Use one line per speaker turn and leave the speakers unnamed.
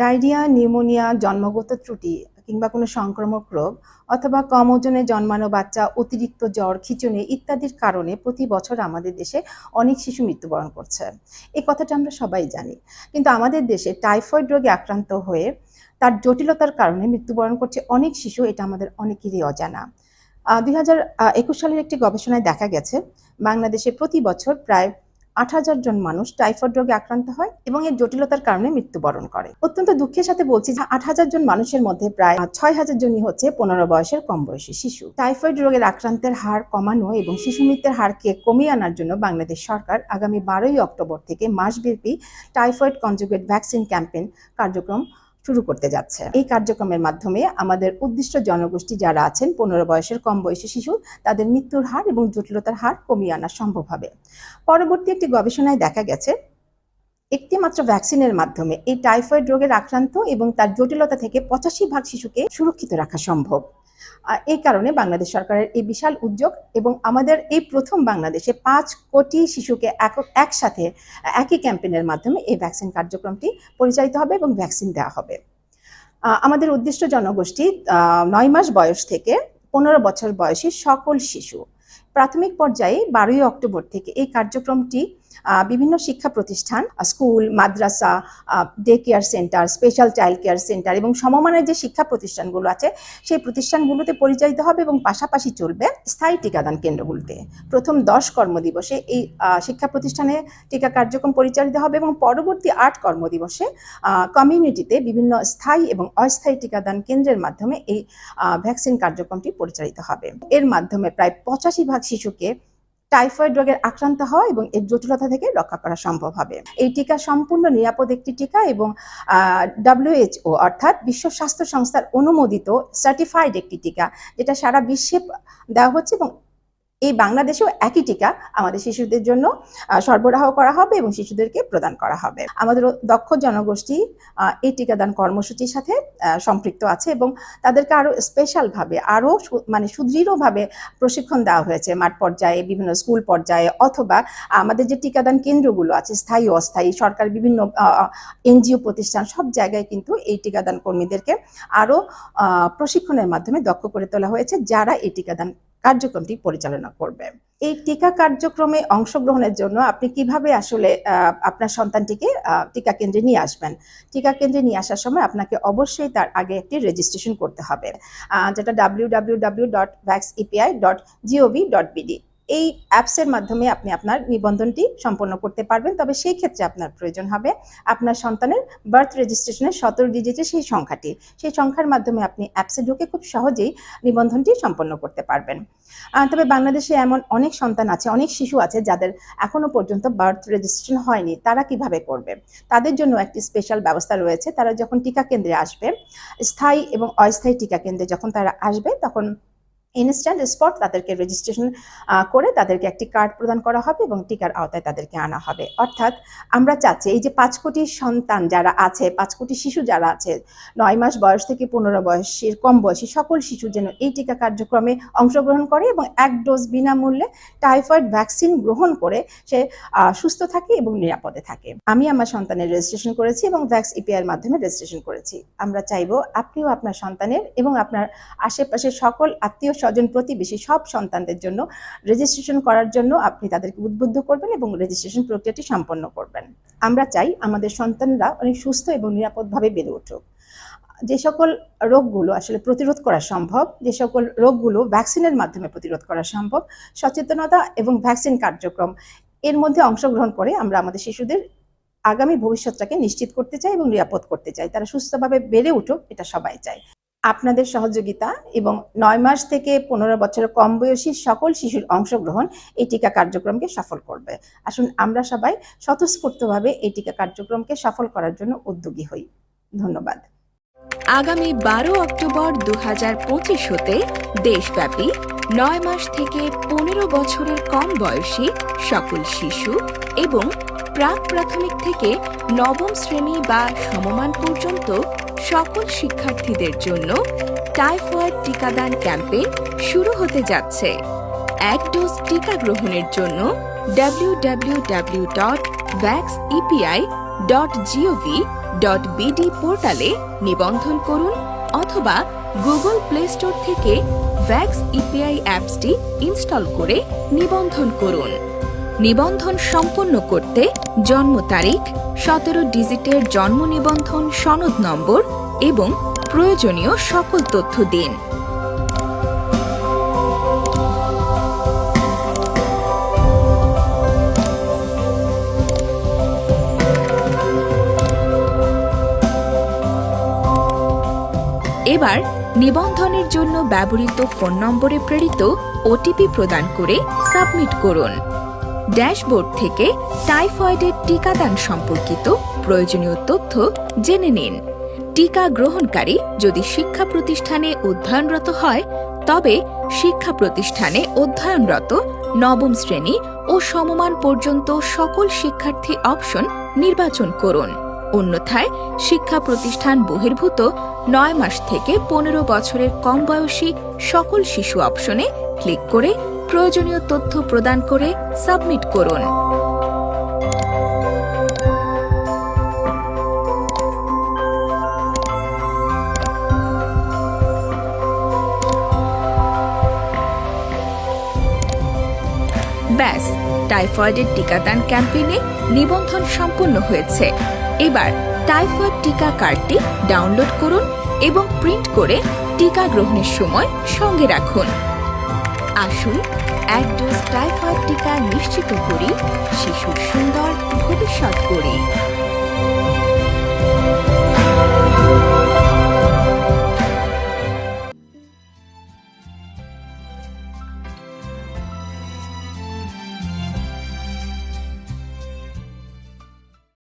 Diarrhoea, pneumonia, জন্মগত ত্রুটি কিংবা কোনো সংক্রামক রোগ অথবা কম ওজনে জন্মানো বাচ্চা, অতিরিক্ত জ্বর, খিঁচুনি ইত্যাদির কারণে প্রতি বছর আমাদের দেশে অনেক শিশু মৃত্যুবরণ করছে। এই কথাটা আমরা সবাই জানি। কিন্তু আমাদের দেশে টাইফয়েড রোগে আক্রান্ত হয়ে তার জটিলতার কারণে মৃত্যুবরণ করছে অনেক শিশু, এটা আমাদের অনেকেরই অজানা। দুই হাজার একুশ সালের একটি গবেষণায় দেখা গেছে, বাংলাদেশে প্রতি বছর প্রায় আট হাজার জন মানুষ টাইফয়েড রোগে আক্রান্ত হয় এবং এর জটিলতার কারণে মৃত্যুবরণ করে। অত্যন্ত দুঃখের সাথে বলছি যে আট হাজার জন মানুষের মধ্যে প্রায় ছয় হাজার জনই হচ্ছে পনেরো বয়সের কম বয়সী শিশু। টাইফয়েড রোগের আক্রান্তের হার কমানো এবং শিশু মৃত্যুর হারকে কমিয়ে আনার জন্য বাংলাদেশ সরকার আগামী বারোই অক্টোবর থেকে মাসব্যাপী টাইফয়েড কনজুগেট ভ্যাকসিন ক্যাম্পেইন কার্যক্রম শুরু করতে যাচ্ছে। এই কার্যক্রমের মাধ্যমে আমাদের উদ্দিষ্ট জনগোষ্ঠী যারা আছেন, পনেরো বয়সের কম বয়সী শিশু, তাদের মৃত্যুর হার এবং জটিলতার হার কমিয়ে আনা সম্ভব হবে। পরবর্তী একটি গবেষণায় দেখা গেছে একটি মাত্র ভ্যাকসিনের মাধ্যমে এই টাইফয়েড রোগের আক্রান্ত এবং তার জটিলতা থেকে পঁচাশি ভাগ শিশুকে সুরক্ষিত রাখা সম্ভব। এই কারণে বাংলাদেশ সরকারের এই বিশাল উদ্যোগ এবং আমাদের এই প্রথম বাংলাদেশে পাঁচ কোটি শিশুকে একসাথে, একই ক্যাম্পেনের মাধ্যমে এই ভ্যাকসিন কার্যক্রমটি পরিচালিত হবে এবং ভ্যাকসিন দেওয়া হবে। আমাদের উদ্দিষ্ট জনগোষ্ঠী নয় মাস বয়স থেকে পনেরো বছর বয়সী সকল শিশু। প্রাথমিক পর্যায়ে বারোই অক্টোবর থেকে এই কার্যক্রমটি বিভিন্ন শিক্ষা প্রতিষ্ঠান স্কুল, মাদ্রাসা day care centre special child care centre এবং সমমানের যে শিক্ষা প্রতিষ্ঠানগুলো আছে, সেই প্রতিষ্ঠানগুলোতে পরিচালিত হবে এবং পাশাপাশি চলবে স্থায়ী টিকাদান কেন্দ্রগুলোতে। প্রথম দশ কর্মদিবসে এই শিক্ষা প্রতিষ্ঠানে টিকা কার্যক্রম পরিচালিত হবে এবং পরবর্তী আট কর্মদিবসে কমিউনিটিতে বিভিন্ন স্থায়ী এবং অস্থায়ী টিকাদান কেন্দ্রের মাধ্যমে এই ভ্যাকসিন কার্যক্রমটি পরিচালিত হবে। এর মাধ্যমে প্রায় পঁচাশি ভাগ শিশুকে টাইফয়েড রোগের আক্রান্ত হওয়া এবং এর জটিলতা থেকে রক্ষা করা সম্ভব হবে। এই টিকা সম্পূর্ণ নিরাপদ একটি টিকা এবং ডাব্লিউএইচও অর্থাৎ বিশ্ব স্বাস্থ্য সংস্থার অনুমোদিত সার্টিফাইড একটি টিকা, যেটা সারা বিশ্বে দেওয়া হচ্ছে এবং এই বাংলাদেশেও একই টিকা আমাদের শিশুদের জন্য সরবরাহ করা হবে এবং শিশুদেরকে প্রদান করা হবে। আমাদের দক্ষ জনগোষ্ঠী এই টিকাদান কর্মসূচির সাথে সম্পৃক্ত আছে এবং তাদেরকে আরও স্পেশালভাবে আরও মানে সুদৃঢ়ভাবে প্রশিক্ষণ দেওয়া হয়েছে মাঠ পর্যায়ে, বিভিন্ন স্কুল পর্যায়ে অথবা আমাদের যে টিকাদান কেন্দ্রগুলো আছে, স্থায়ী অস্থায়ী, সরকার বিভিন্ন এনজিও প্রতিষ্ঠান সব জায়গায় কিন্তু এই টিকাদান কর্মীদেরকে আরও প্রশিক্ষণের মাধ্যমে দক্ষ করে তোলা হয়েছে, যারা এই টিকাদান কার্যক্রমটি পরিচালনা করবে। এই টিকা কার্যক্রমে অংশগ্রহণের জন্য আপনি কীভাবে আসলে আপনার সন্তানটিকে টিকা কেন্দ্রে নিয়ে আসবেন? টিকা কেন্দ্রে নিয়ে আসার সময় আপনাকে অবশ্যই তার আগে একটি রেজিস্ট্রেশন করতে হবে। যেটা W W W dot vax EPI dot G O V dot BD এই অ্যাপসের মাধ্যমে আপনি আপনার নিবন্ধনটি সম্পন্ন করতে পারবেন। তবে সেই ক্ষেত্রে আপনার প্রয়োজন হবে আপনার সন্তানের বার্থ রেজিস্ট্রেশনের সতেরো ডিজিটের সেই সংখ্যাটি। সেই সংখ্যার মাধ্যমে আপনি অ্যাপসে ঢুকে খুব সহজেই নিবন্ধনটি সম্পন্ন করতে পারবেন। তবে বাংলাদেশে এমন অনেক সন্তান আছে, অনেক শিশু আছে যাদের এখনও পর্যন্ত বার্থ রেজিস্ট্রেশন হয়নি। তারা কীভাবে করবে? তাদের জন্য একটি স্পেশাল ব্যবস্থা রয়েছে। তারা যখন টিকা কেন্দ্রে আসবে, স্থায়ী এবং অস্থায়ী টিকা কেন্দ্রে যখন তারা আসবে, তখন ইনস্ট্যান্ট স্পট তাদেরকে রেজিস্ট্রেশন করে তাদেরকে একটি কার্ড প্রদান করা হবে এবং টিকার আওতায় তাদেরকে আনা হবে। অর্থাৎ আমরা চাচ্ছি এই যে পাঁচ কোটি সন্তান যারা আছে, পাঁচ কোটি শিশু যারা আছে, নয় মাস বয়স থেকে পনেরো বয়সের কম বয়সী সকল শিশু যেন এই টিকা কার্যক্রমে অংশগ্রহণ করে এবং এক ডোজ বিনামূল্যে টাইফয়েড ভ্যাকসিন গ্রহণ করে সে সুস্থ থাকে এবং নিরাপদে থাকে। আমি আমার সন্তানের রেজিস্ট্রেশন করেছি এবং ভ্যাক্স ইপিআই এর মাধ্যমে রেজিস্ট্রেশন করেছি। আমরা চাইব আপনিও আপনার সন্তানের এবং আপনার আশেপাশের সকল আত্মীয় স্বজন প্রতিবেশী সব সন্তানদের জন্য রেজিস্ট্রেশন করার জন্য আপনি তাদেরকে উদ্বুদ্ধ করবেন এবং রেজিস্ট্রেশন প্রক্রিয়াটি সম্পন্ন করবেন। আমরা চাই আমাদের সন্তানরা অনেক সুস্থ এবং নিরাপদভাবে বেড়ে উঠুক। যে সকল রোগগুলো আসলে প্রতিরোধ করা সম্ভব, যে সকল রোগগুলো ভ্যাকসিনের মাধ্যমে প্রতিরোধ করা সম্ভব, সচেতনতা এবং ভ্যাকসিন কার্যক্রম, এর মধ্যে অংশগ্রহণ করে আমরা আমাদের শিশুদের আগামী ভবিষ্যৎটাকে নিশ্চিত করতে চাই এবং নিরাপদ করতে চাই। তারা সুস্থভাবে বেড়ে উঠুক, এটা সবাই চায়। আপনাদের সহযোগিতা এবং নয় মাস থেকে পনেরো বছরের কম বয়সী সকল শিশুর অংশগ্রহণ এই টিকা কার্যক্রমকে সফল করবে। আসুন আমরা সবাই স্বতঃস্ফূর্তভাবে এই টিকা কার্যক্রমকে সফল করার জন্য উদ্যোগী হই। ধন্যবাদ।
আগামী বারো অক্টোবর দু পঁচিশ হতে দেশব্যাপী নয় মাস থেকে পনেরো বছরের কম বয়সী সকল শিশু এবং প্রাক প্রাথমিক থেকে নবম শ্রেণি বা সমমান পর্যন্ত সকল শিক্ষার্থীদের জন্য টাইফয়েড টিকাদান ক্যাম্পেইন শুরু হতে যাচ্ছে। এক ডোজ টিকা গ্রহণের জন্য বিডি পোর্টালে নিবন্ধন করুন অথবা গুগল প্লে স্টোর থেকে ভ্যাক্স ইপিআই অ্যাপসটি ইনস্টল করে নিবন্ধন করুন। নিবন্ধন সম্পন্ন করতে জন্ম তারিখ, সতেরো ডিজিটের জন্ম নিবন্ধন সনদ নম্বর এবং প্রয়োজনীয় সকল তথ্য দিন। এবার নিবন্ধনের জন্য ব্যবহৃত ফোন নম্বরে প্রেরিত ওটিপি প্রদান করে সাবমিট করুন। ড্যাশবোর্ড থেকে টাইফয়েডের টিকাদান সম্পর্কিত প্রয়োজনীয় তথ্য জেনে নিন। টিকা গ্রহণকারী যদি শিক্ষা প্রতিষ্ঠানে অধ্যয়নরত হয়, তবে শিক্ষা প্রতিষ্ঠানে অধ্যয়নরত নবম শ্রেণি ও সমমান পর্যন্ত সকল শিক্ষার্থী অপশন নির্বাচন করুন। অন্যথায়, শিক্ষা প্রতিষ্ঠান বহির্ভূত নয় মাস থেকে পনেরো বছরের কম বয়সী সকল শিশু অপশনে ক্লিক করে প্রয়োজনীয় তথ্য প্রদান করে সাবমিট করুন। ব্যাস, টাইফয়েডের টিকাদান ক্যাম্পেইনে নিবন্ধন সম্পন্ন হয়েছে। এবার টাইফয়েড টিকা কার্ডটি ডাউনলোড করুন এবং প্রিন্ট করে টিকা গ্রহণের সময় সঙ্গে রাখুন। আসুন এক ডোজ টাইফয়েড টিকা নিশ্চিত করি শিশুর সুন্দর ভবিষ্যৎ করি